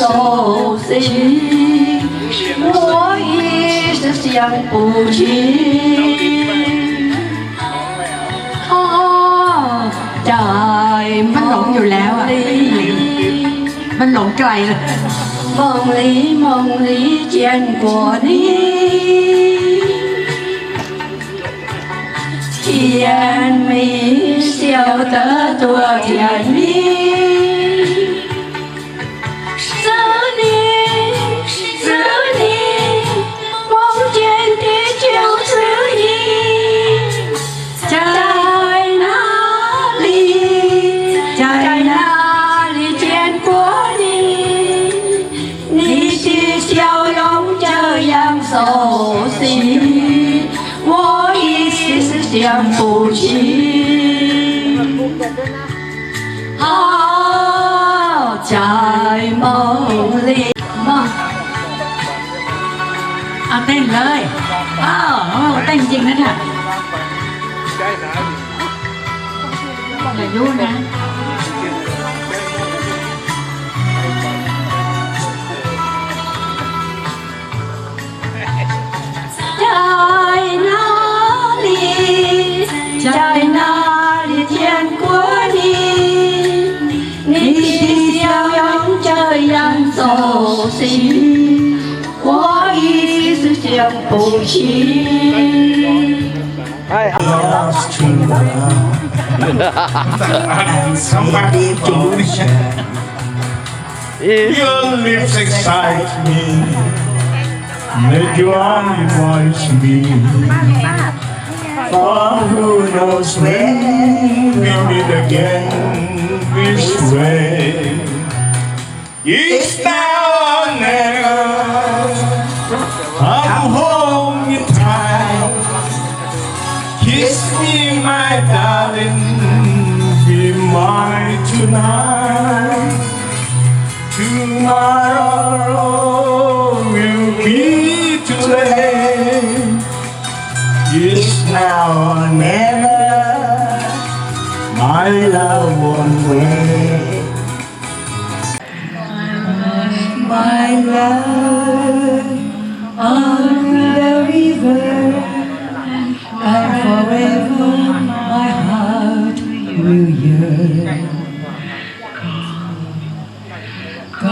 熟悉，我一时想不起。哦，ใจ มันหลงอยู่แล้วอะ มันหลงไกลเลย 梦里梦里见过你，甜蜜笑得多甜蜜。 是你，梦见的就是你，在哪里，在哪里见过你？你的笑容这样熟悉，我一时想不起。啊，在梦里 ต้นเลยอ้าวเต้นจริงนะเนี่ยอย่ายุ่งนะ 在 ยังปวดชีไอ้เอาต้องมาดูจุด Your lips excite me. Make your eyes watch me For who knows when We'll meet again this way It's now or never. I'm home in time. Kiss me, my darling, be mine tonight. Tomorrow will be too late. It's now or never. My love won't wait. My love on the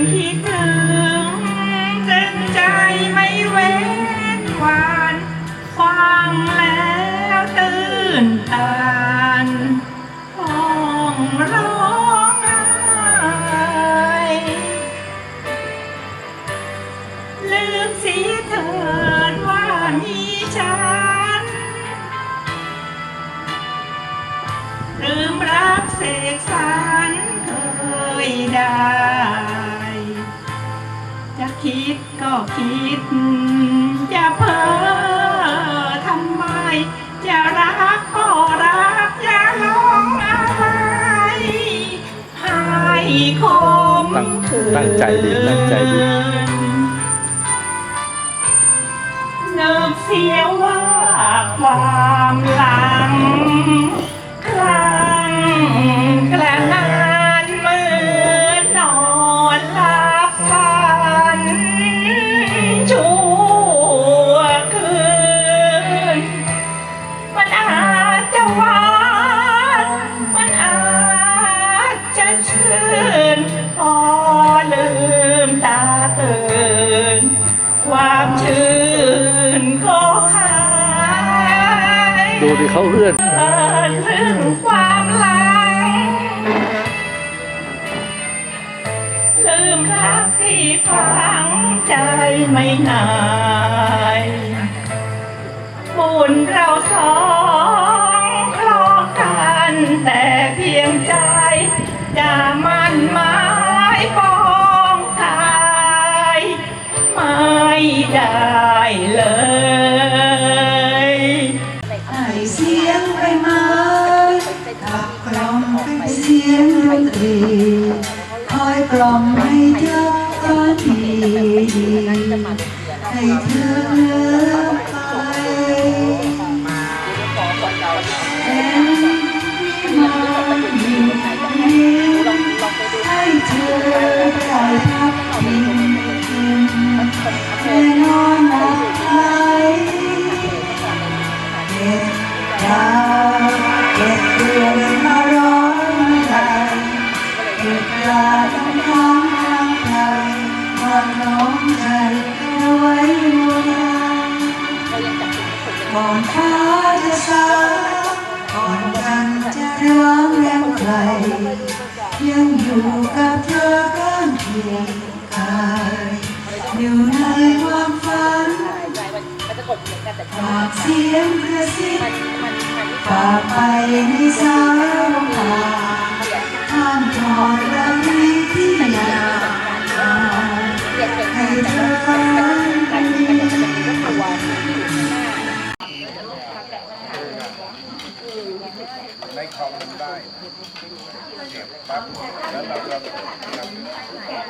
你听 ดก็คิด จะเพ้อทำไม จะรักก็รักอย่าลองอะไรให้คมตั้งตั้งใจดีตั้งใจดีเนิบเสียว่าความหลังครั้งกระนั้น ดูดิเขาเอื้อนที่ไม่นายบุญเราสองคลอกันแต่เพียงใจ จะมันหมายปองทาย ไม่ได้เลย ให้เธอก็ที่ให้เธอ อยู่กับเธอข้างเคียงกายอยู่ในความฝันฝากเสียงกระซิบฝากไปในสายลมตาห้ามทอดรักนี้ที่ยาวให้เธอ